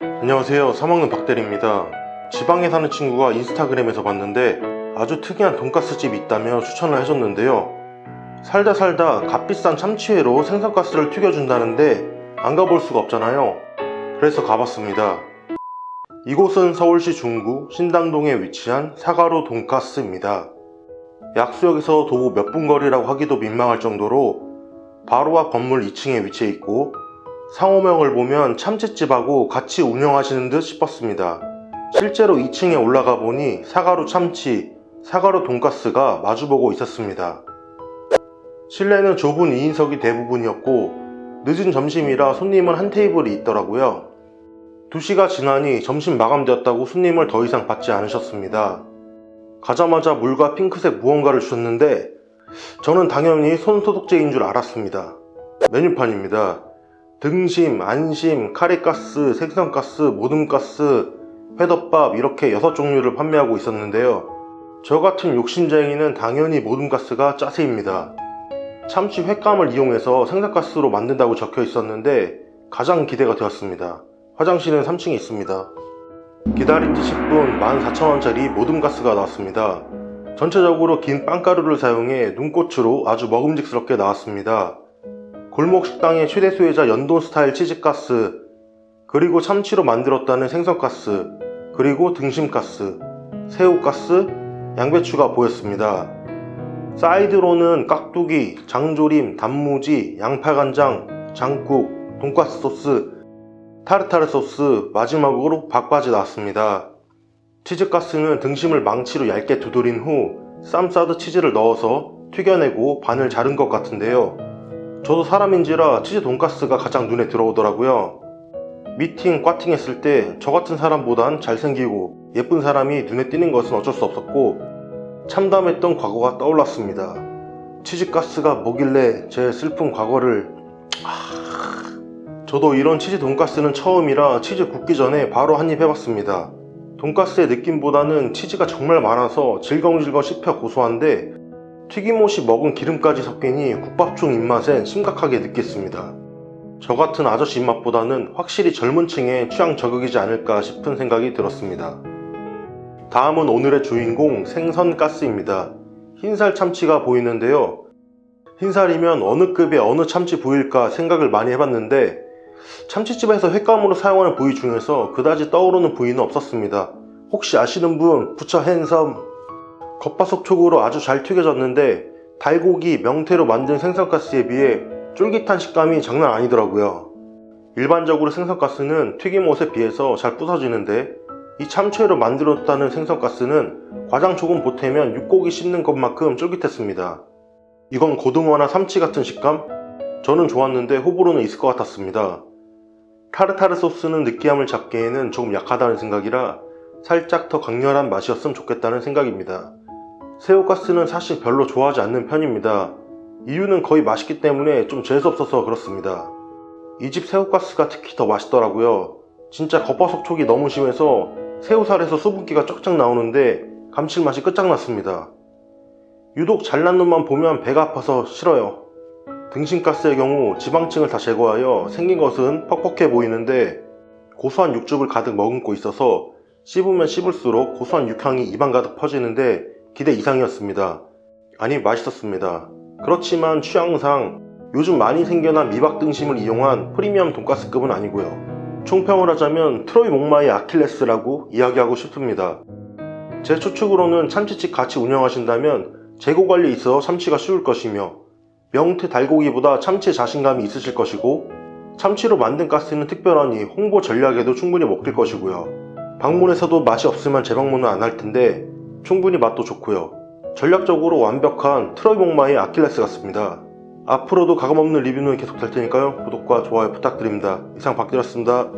안녕하세요. 사먹는 박대리입니다. 지방에 사는 친구가 인스타그램에서 봤는데 아주 특이한 돈가스 집이 있다며 추천을 해줬는데요. 살다 살다 값비싼 참치회로 생선가스를 튀겨준다는데 안 가볼 수가 없잖아요. 그래서 가봤습니다. 이곳은 서울시 중구 신당동에 위치한 사가로 돈가스입니다. 약수역에서 도보 몇 분 거리라고 하기도 민망할 정도로 바로 앞 건물 2층에 위치해 있고 상호명을 보면 참치집하고 같이 운영하시는 듯 싶었습니다. 실제로 2층에 올라가 보니 사가루 참치, 사가루 돈가스가 마주보고 있었습니다. 실내는 좁은 2인석이 대부분이었고 늦은 점심이라 손님은 한 테이블이 있더라고요. 2시가 지나니 점심 마감되었다고 손님을 더 이상 받지 않으셨습니다. 가자마자 물과 핑크색 무언가를 주셨는데 저는 당연히 손소독제인 줄 알았습니다. 메뉴판입니다. 등심, 안심, 카레가스, 생선가스, 모듬가스, 회덮밥 이렇게 6종류를 판매하고 있었는데요. 저 같은 욕심쟁이는 당연히 모듬가스가 짜세입니다. 참치 횟감을 이용해서 생선가스로 만든다고 적혀 있었는데 가장 기대가 되었습니다. 화장실은 3층에 있습니다. 기다린 지 10분 14,000원짜리 모듬가스가 나왔습니다. 전체적으로 긴 빵가루를 사용해 눈꽃으로 아주 먹음직스럽게 나왔습니다. 골목 식당의 최대 수혜자 연돈 스타일 치즈가스, 그리고 참치로 만들었다는 생선가스, 그리고 등심가스, 새우가스, 양배추가 보였습니다. 사이드로는 깍두기, 장조림, 단무지, 양파간장, 장국, 돈가스 소스, 타르타르 소스, 마지막으로 밥까지 나왔습니다. 치즈가스는 등심을 망치로 얇게 두드린 후 쌈싸드 치즈를 넣어서 튀겨내고 반을 자른 것 같은데요. 저도 사람인지라 치즈 돈가스가 가장 눈에 들어오더라고요. 미팅, 꽈팅 했을 때 저 같은 사람보단 잘생기고 예쁜 사람이 눈에 띄는 것은 어쩔 수 없었고 참담했던 과거가 떠올랐습니다. 치즈가스가 뭐길래 제 슬픈 과거를 아, 저도 이런 치즈 돈가스는 처음이라 치즈 굽기 전에 바로 한 입 해봤습니다. 돈가스의 느낌보다는 치즈가 정말 많아서 질겅질겅 씹혀 고소한데 튀김옷이 먹은 기름까지 섞이니 국밥중 입맛엔 심각하게 느꼈습니다. 저 같은 아저씨 입맛보다는 확실히 젊은 층의 취향 저격이지 않을까 싶은 생각이 들었습니다. 다음은 오늘의 주인공 생선가스입니다. 흰살 참치가 보이는데요. 흰살이면 어느 급의 어느 참치 부위일까 생각을 많이 해봤는데 참치집에서 횟감으로 사용하는 부위 중에서 그다지 떠오르는 부위는 없었습니다. 혹시 아시는 분 부처 핸섬 겉바속 촉으로 아주 잘 튀겨졌는데 달고기, 명태로 만든 생선가스에 비해 쫄깃한 식감이 장난 아니더라고요. 일반적으로 생선가스는 튀김옷에 비해서 잘 부서지는데 이 참치로 만들었다는 생선가스는 과장 조금 보태면 육고기 씹는 것만큼 쫄깃했습니다. 이건 고등어나 삼치 같은 식감? 저는 좋았는데 호불호는 있을 것 같았습니다. 타르타르 소스는 느끼함을 잡기에는 조금 약하다는 생각이라 살짝 더 강렬한 맛이었으면 좋겠다는 생각입니다. 새우가스는 사실 별로 좋아하지 않는 편입니다. 이유는 거의 맛있기 때문에 좀 재수없어서 그렇습니다. 이 집 새우가스가 특히 더 맛있더라고요. 진짜 겉바속 촉이 너무 심해서 새우살에서 수분기가 쫙쫙 나오는데 감칠맛이 끝장났습니다. 유독 잘난 놈만 보면 배가 아파서 싫어요. 등심가스의 경우 지방층을 다 제거하여 생긴 것은 퍽퍽해 보이는데 고소한 육즙을 가득 머금고 있어서 씹으면 씹을수록 고소한 육향이 입안 가득 퍼지는데 기대 이상이었습니다. 아니 맛있었습니다. 그렇지만 취향상 요즘 많이 생겨난 미박 등심을 이용한 프리미엄 돈가스급은 아니고요. 총평을 하자면 트로이 목마의 아킬레스라고 이야기하고 싶습니다. 제 추측으로는 참치집 같이 운영하신다면 재고 관리에 있어 참치가 쉬울 것이며 명태 달고기보다 참치에 자신감이 있으실 것이고 참치로 만든 가스는 특별하니 홍보 전략에도 충분히 먹힐 것이고요. 방문해서도 맛이 없으면 재방문은 안 할 텐데 충분히 맛도 좋고요. 전략적으로 완벽한 트로이 목마의 아킬레스 같습니다. 앞으로도 가감없는 리뷰는 계속 될 테니까요. 구독과 좋아요 부탁드립니다. 이상 박대렸습니다.